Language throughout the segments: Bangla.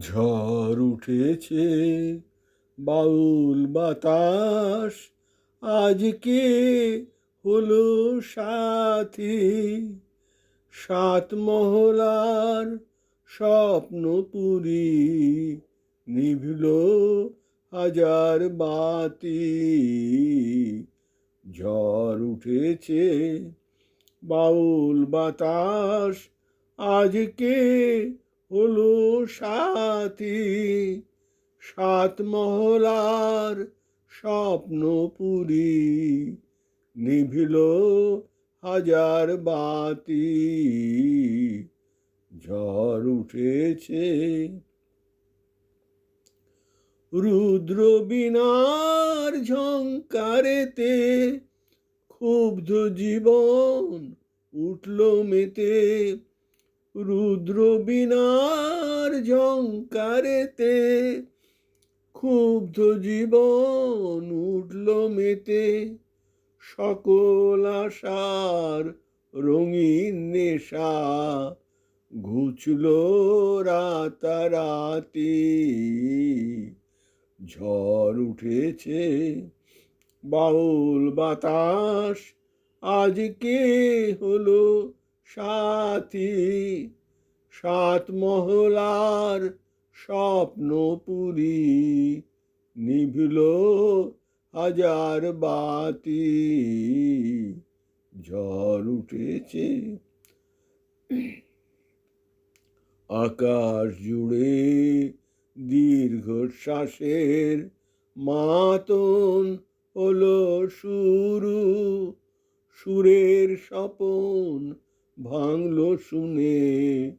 ঝড় উঠেছে, বাউল বাতাস আজকে হলো সাথী। সাত মহলার স্বপ্নপুরী নিভল হাজার বাতি। ঝড় উঠেছে, বাউল বাতাস আজকে হলো সাথী। সাত মহলার স্বপ্নপুরী নিভিল হাজার বাতি। ঝড় উঠেছে রুদ্র বিনার ঝঙ্কারেতে, ক্ষুব্ধ জীবন উঠল মেতে। রুদ্র বিনার ঝঙ্কারেতে ক্ষুব্ধ জীবন উঠল মেতে। সকল আশার রঙিন নেশা ঘুচল রাতারাতি। ঝড় উঠেছে, বাউল বাতাস আজকে হলো সাথী, সাত মহলার স্বপ্নপুরী নিভিল হাজার বাতি, ঝড় উঠেছে। আকাশ জুড়ে দীর্ঘশ্বাসের মাতন হলো শুরু সুরের স্বপন ভাঙলো শুনে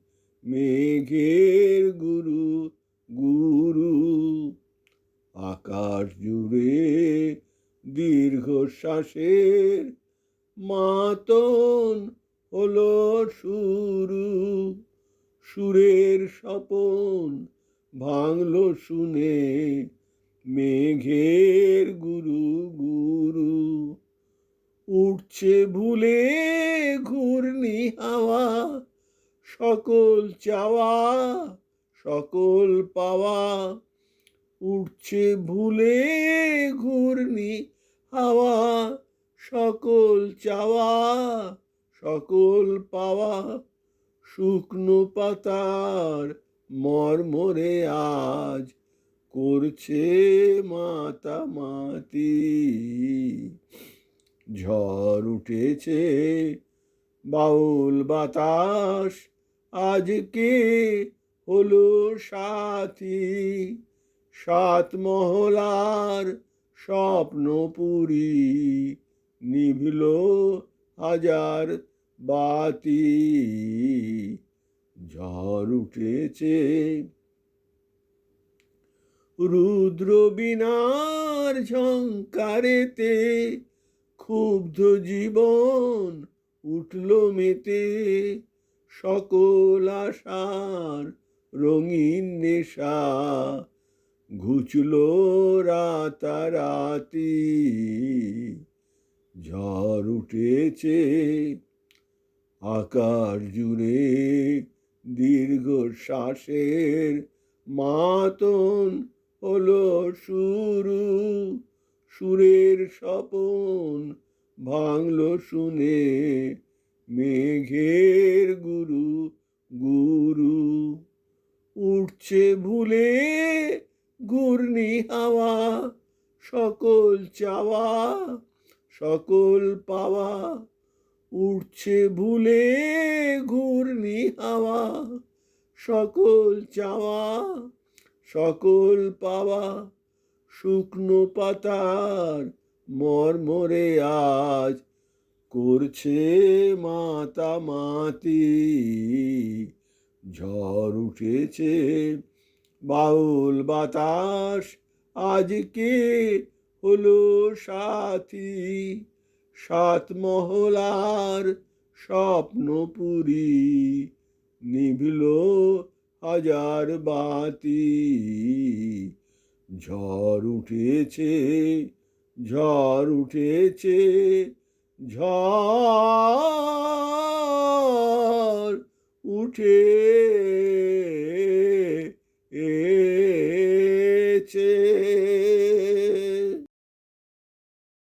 মেঘের গুরু গুরু। আকাশ জুড়ে দীর্ঘশ্বাসের মাতন হলো শুরু। সুরের স্বপন ভাঙলো শুনে মেঘের গুরু গুরু। উঠছে ভুলে ঘূর্ণি হাওয়া, সকল চাওয়া, সকল পাওয়া। উঠছে ভুলে ঘূর্ণি হাওয়া, সকল চাওয়া, সকল পাওয়া। শুকনো পাতার মরমরে আজ করছে মাতামাতি। ঝড় উঠেছে। বাউল বাতাস আজকে হলো সাথী। সাত মহলার স্বপ্নপুরী নিভিল হাজার বাতি। ঝড় উঠেছে। রুদ্র বিনার ঝঙ্কারেতে ক্ষুব্ধ জীবন উঠল মেতে। সকল আশার রঙিন নেশা ঘুচল রাতারাতি। ঝড় উঠেছে আকার জুড়ে দীর্ঘ শ্বাসের মাতন হলো শুরু। সুরের স্বপন ভাঙলো শুনে মেঘের গুরু গুরু। উঠছে ভুলে ঘূর্ণি হাওয়া, সকল চাওয়া, সকল পাওয়া। উঠছে ভুলে ঘূর্ণি হাওয়া, সকল চাওয়া, সকল পাওয়া। শুকনো পাতার মরমরে আজ করছে মাতামাতি ঝড় উঠেছে, বাউল বাতাস আজকে হলো সাথী। সাত মহলার স্বপ্নপুরী নিভিল হাজার বাতি। ঝড় উঠেছে ঝড় উঠেছে ঝড় উঠে